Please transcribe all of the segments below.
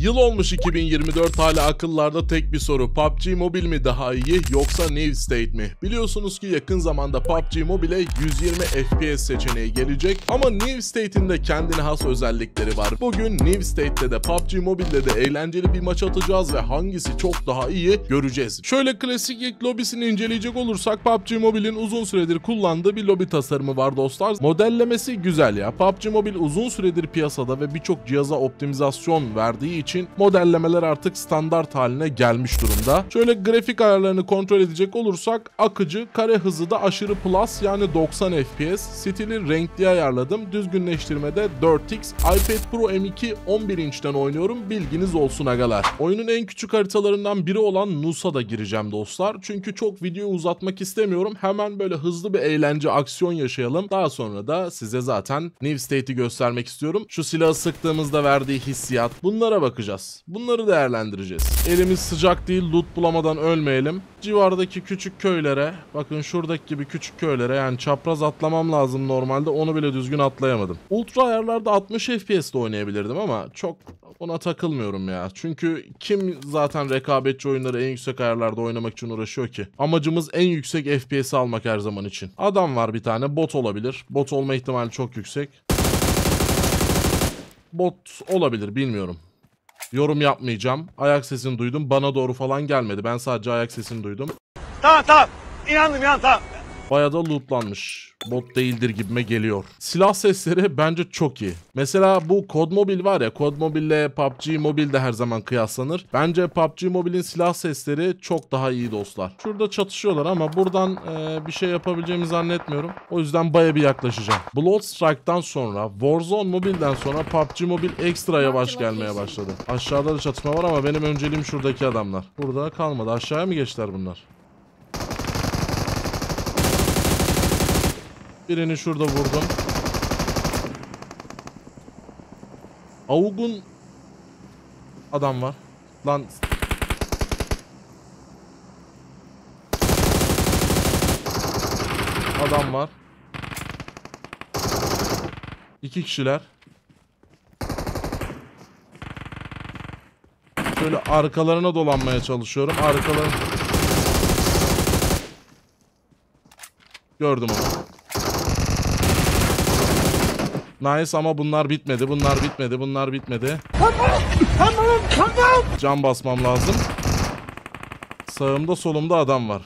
Yıl olmuş 2024 hala akıllarda tek bir soru. PUBG Mobile mi daha iyi yoksa New State mi? Biliyorsunuz ki yakın zamanda PUBG Mobile'e 120 FPS seçeneği gelecek ama New State'in de kendine has özellikleri var. Bugün New State'te de PUBG Mobile'de de eğlenceli bir maç atacağız ve hangisi çok daha iyi göreceğiz. Şöyle klasik ilk lobisini inceleyecek olursak PUBG Mobile'in uzun süredir kullandığı bir lobi tasarımı var dostlar. Modellemesi güzel ya. PUBG Mobile uzun süredir piyasada ve birçok cihaza optimizasyon verdiği için modellemeler artık standart haline gelmiş durumda. Şöyle grafik ayarlarını kontrol edecek olursak akıcı, kare hızı da aşırı plus yani 90 FPS. Stili renkli ayarladım. Düzgünleştirmede 4x. iPad Pro M2 11 inçten oynuyorum. Bilginiz olsun agalar. Oyunun en küçük haritalarından biri olan Nus'a da gireceğim dostlar. Çünkü çok videoyu uzatmak istemiyorum. Hemen böyle hızlı bir eğlence, aksiyon yaşayalım. Daha sonra da size zaten New State'i göstermek istiyorum. Şu silahı sıktığımızda verdiği hissiyat. Bunlara bakacağız. Bunları değerlendireceğiz. Elimiz sıcak değil, loot bulamadan ölmeyelim. Civardaki küçük köylere, bakın şuradaki gibi küçük köylere yani çapraz atlamam lazım normalde onu bile düzgün atlayamadım. Ultra ayarlarda 60 FPS'de oynayabilirdim ama çok ona takılmıyorum ya. Çünkü kim zaten rekabetçi oyunları en yüksek ayarlarda oynamak için uğraşıyor ki? Amacımız en yüksek FPS almak her zaman için. Adam var bir tane bot olabilir. Bot olma ihtimali çok yüksek. Bot olabilir bilmiyorum. Yorum yapmayacağım. Ayak sesini duydum. Bana doğru falan gelmedi. Ben sadece ayak sesini duydum. Tamam tamam. İnandım inan tamam. Bayağı da lootlanmış. Bot değildir gibime geliyor. Silah sesleri bence çok iyi. Mesela bu Code Mobile var ya Code Mobile ile PUBG Mobile de her zaman kıyaslanır. Bence PUBG Mobile'in silah sesleri çok daha iyi dostlar. Şurada çatışıyorlar ama buradan e, bir şey yapabileceğimi zannetmiyorum. O yüzden baya bir yaklaşacağım. Bloodstrike'dan sonra Warzone Mobile'den sonra PUBG Mobile ekstra yavaş gelmeye başladı. Aşağıda da çatışma var ama benim önceliğim şuradaki adamlar. Burada kalmadı. Aşağıya mı geçtiler bunlar? Birini şurada vurdum. Avug'un adam var. Lan adam var. İki kişiler. Şöyle arkalarına dolanmaya çalışıyorum. Arkalarına... Gördüm onu. Nice ama bunlar bitmedi. Bunlar bitmedi. Bunlar bitmedi. Can basmam lazım. Sağımda solumda adam var.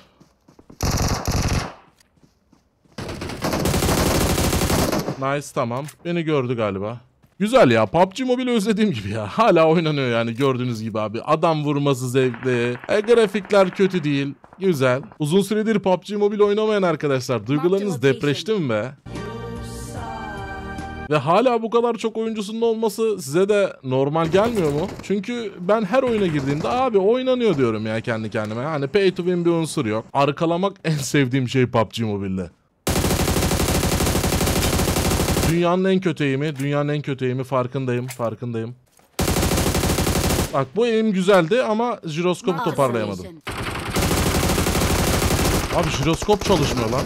Nice tamam. Beni gördü galiba. Güzel ya. PUBG Mobile özlediğim gibi ya. Hala oynanıyor yani gördüğünüz gibi abi. Adam vurması zevkli. E, grafikler kötü değil. Güzel. Uzun süredir PUBG Mobile oynamayan arkadaşlar. Duygularınız depreşti mi be? Ve hala bu kadar çok oyuncusunun olması size de normal gelmiyor mu? Çünkü ben her oyuna girdiğimde abi oynanıyor diyorum ya kendi kendime. Hani pay to win bir unsur yok. Arkalamak en sevdiğim şey PUBG Mobile'de. Dünyanın en kötü eğimi, dünyanın en kötü eğimi farkındayım, farkındayım. Bak bu eğim güzeldi ama jiroskopu toparlayamadım. Abi jiroskop çalışmıyor lan.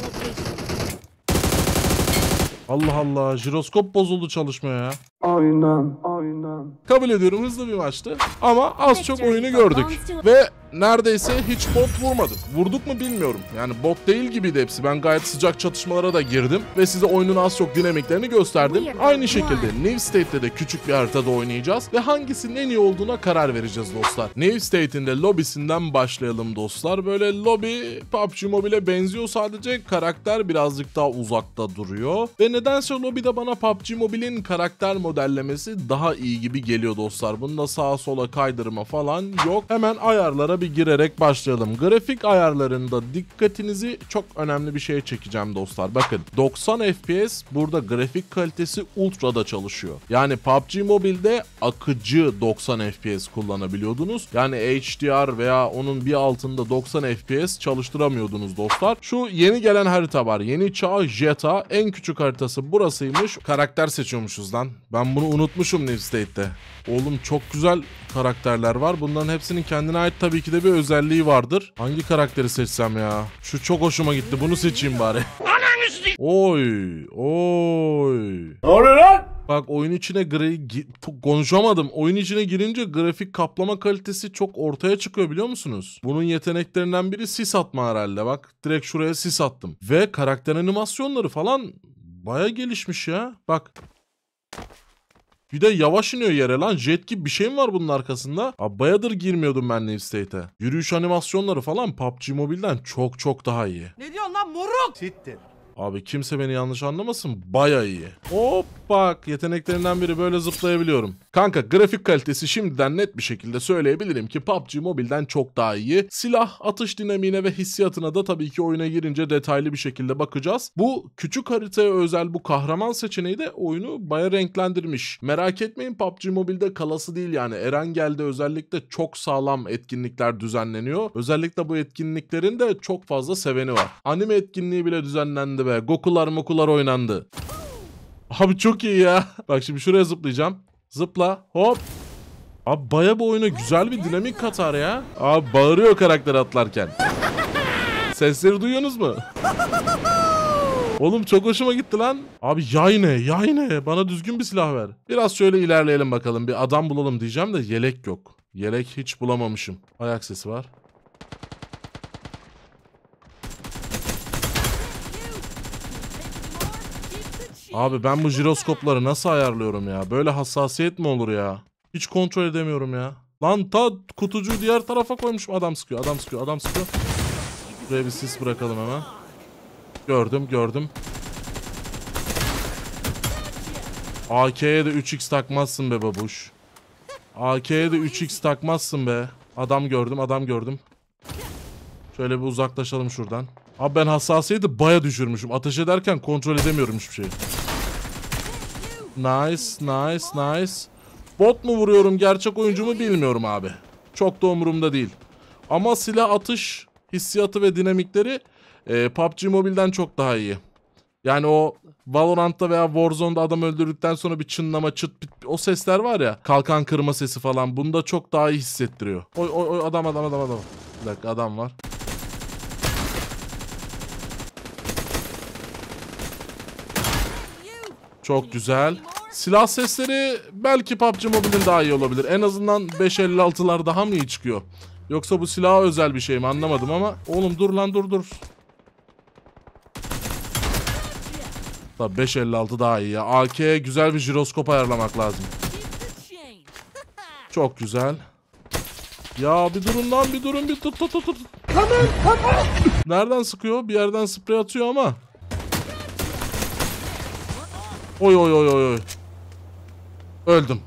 Allah Allah jiroskop bozuldu çalışmıyor ya. Aynen, aynen. Kabul ediyorum hızlı bir maçtı ama az çok oyunu gördük. Ve neredeyse hiç bot vurmadık. Vurduk mu bilmiyorum. Yani bot değil gibiydi hepsi. Ben gayet sıcak çatışmalara da girdim ve size oyunun az çok dinamiklerini gösterdim. Aynı şekilde New State'te de küçük bir haritada oynayacağız ve hangisinin en iyi olduğuna karar vereceğiz dostlar. New State'in de lobisinden başlayalım dostlar. Böyle lobi PUBG Mobile'e benziyor sadece karakter birazcık daha uzakta duruyor. Ve nedense lobide bana PUBG Mobile'in karakter modellemesi daha iyi gibi geliyor dostlar. Bunda sağa sola kaydırma falan yok. Hemen ayarlara bir girerek başlayalım. Grafik ayarlarında dikkatinizi çok önemli bir şeye çekeceğim dostlar. Bakın 90 FPS burada grafik kalitesi ultra'da çalışıyor. Yani PUBG Mobile'de akıcı 90 FPS kullanabiliyordunuz. Yani HDR veya onun bir altında 90 FPS çalıştıramıyordunuz dostlar. Şu yeni gelen harita var. Yeni çağ Jetta en küçük haritası burasıymış. Karakter seçiyormuşuz lan. Ben bunu unutmuşum New State'te. Oğlum çok güzel karakterler var. Bunların hepsinin kendine ait tabii ki de bir özelliği vardır. Hangi karakteri seçsem ya? Şu çok hoşuma gitti. Bunu seçeyim bari. Oy, oy. Ne oluyor lan? Bak oyun içine gra- konuşamadım. Oyun içine girince grafik kaplama kalitesi çok ortaya çıkıyor biliyor musunuz? Bunun yeteneklerinden biri sis atma herhalde. Bak direkt şuraya sis attım. Ve karakter animasyonları falan baya gelişmiş ya. Bak. Bir de yavaş iniyor yere lan. Jet gibi bir şey mi var bunun arkasında? Abi bayadır girmiyordum ben New State'e. Yürüyüş animasyonları falan PUBG Mobile'den çok çok daha iyi. Ne diyorsun lan moruk? Abi kimse beni yanlış anlamasın baya iyi. Hop bak yeteneklerinden biri böyle zıplayabiliyorum. Kanka grafik kalitesi şimdiden net bir şekilde söyleyebilirim ki PUBG Mobile'den çok daha iyi. Silah atış dinamiğine ve hissiyatına da tabii ki oyuna girince detaylı bir şekilde bakacağız. Bu küçük haritaya özel bu kahraman seçeneği de oyunu baya renklendirmiş. Merak etmeyin PUBG Mobile'de kalası değil yani. Erengel'de özellikle çok sağlam etkinlikler düzenleniyor. Özellikle bu etkinliklerin de çok fazla seveni var. Anime etkinliği bile düzenlendi be. Gokular mokular oynandı. Abi çok iyi ya. Bak şimdi şuraya zıplayacağım. Zıpla. Hop. Abi baya bu oyuna güzel bir dinamik katar ya. Abi bağırıyor karakter atlarken. Sesleri duyuyorsunuz mu? Oğlum çok hoşuma gitti lan. Abi yay ne? Yay ne? Bana düzgün bir silah ver. Biraz şöyle ilerleyelim bakalım. Bir adam bulalım diyeceğim de yelek yok. Yelek hiç bulamamışım. Ayak sesi var. Abi ben bu jiroskopları nasıl ayarlıyorum ya? Böyle hassasiyet mi olur ya? Hiç kontrol edemiyorum ya. Lan ta kutucuğu diğer tarafa koymuşum. Adam sıkıyor, adam sıkıyor, adam sıkıyor. Buraya bir sis bırakalım hemen. Gördüm, gördüm. AK'ye de 3x takmazsın be babuş. AK'ye de 3x takmazsın be. Adam gördüm, adam gördüm. Şöyle bir uzaklaşalım şuradan. Abi ben hassasiyeti baya düşürmüşüm. Ateş ederken kontrol edemiyorum hiçbir şeyi. Nice, nice, nice. Bot mu vuruyorum, gerçek oyuncu mu bilmiyorum abi. Çok da umurumda değil. Ama silah atış hissiyatı ve dinamikleri e, PUBG Mobile'den çok daha iyi. Yani o Valorant'ta veya Warzone'da adam öldürdükten sonra bir çınlama çıt pit o sesler var ya kalkan kırma sesi falan bunda çok daha iyi hissettiriyor. Oy oy oy adam adam adam adam. Bir dakika adam var. Çok güzel. Silah sesleri belki PUBG Mobile'in daha iyi olabilir. En azından 5.56'lar daha mı iyi çıkıyor? Yoksa bu silaha özel bir şey mi anlamadım ama. Oğlum dur lan dur dur. Tabii 5.56 daha iyi ya. AK'ye güzel bir jiroskop ayarlamak lazım. Çok güzel. Ya bir durun lan bir durun bir tut tut tut. tut. Nereden sıkıyor? Bir yerden sprey atıyor ama. Oy oy oy oy oy. Öldüm.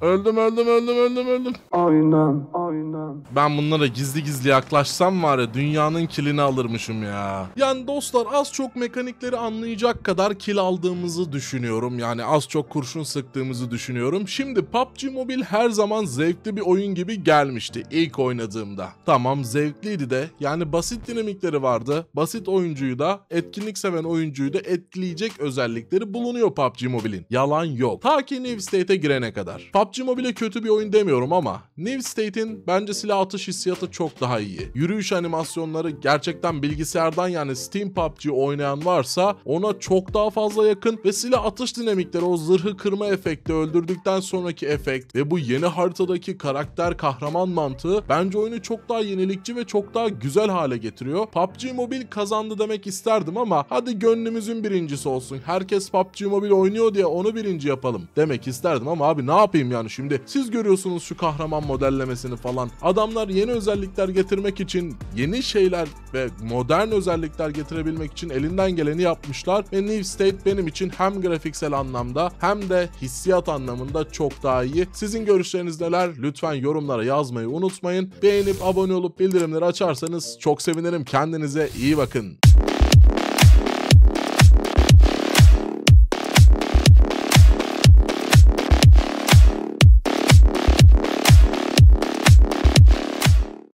Öldüm öldüm öldüm öldüm öldüm. Aynen, aynen. Ben bunlara gizli gizli yaklaşsam var ya dünyanın kilini alırmışım ya. Yani dostlar az çok mekanikleri anlayacak kadar kil aldığımızı düşünüyorum. Yani az çok kurşun sıktığımızı düşünüyorum. Şimdi PUBG Mobile her zaman zevkli bir oyun gibi gelmişti ilk oynadığımda. Tamam zevkliydi de yani basit dinamikleri vardı. Basit oyuncuyu da etkinlik seven oyuncuyu da etkileyecek özellikleri bulunuyor PUBG Mobile'in. Yalan yok. Ta ki New State'e girene kadar. PUBG Mobile kötü bir oyun demiyorum ama New State'in bence silah atış hissiyatı çok daha iyi. Yürüyüş animasyonları gerçekten bilgisayardan yani Steam PUBG oynayan varsa ona çok daha fazla yakın ve silah atış dinamikleri o zırhı kırma efekti öldürdükten sonraki efekt ve bu yeni haritadaki karakter kahraman mantığı bence oyunu çok daha yenilikçi ve çok daha güzel hale getiriyor. PUBG Mobile kazandı demek isterdim ama hadi gönlümüzün birincisi olsun. Herkes PUBG Mobile oynuyor diye onu birinci yapalım demek isterdim ama abi ne yapayım yani şimdi siz görüyorsunuz şu kahraman modellemesini falan. Adamlar yeni özellikler getirmek için yeni şeyler ve modern özellikler getirebilmek için elinden geleni yapmışlar ve New State benim için hem grafiksel anlamda hem de hissiyat anlamında çok daha iyi. Sizin görüşleriniz neler? Lütfen yorumlara yazmayı unutmayın. Beğenip abone olup bildirimleri açarsanız çok sevinirim. Kendinize iyi bakın.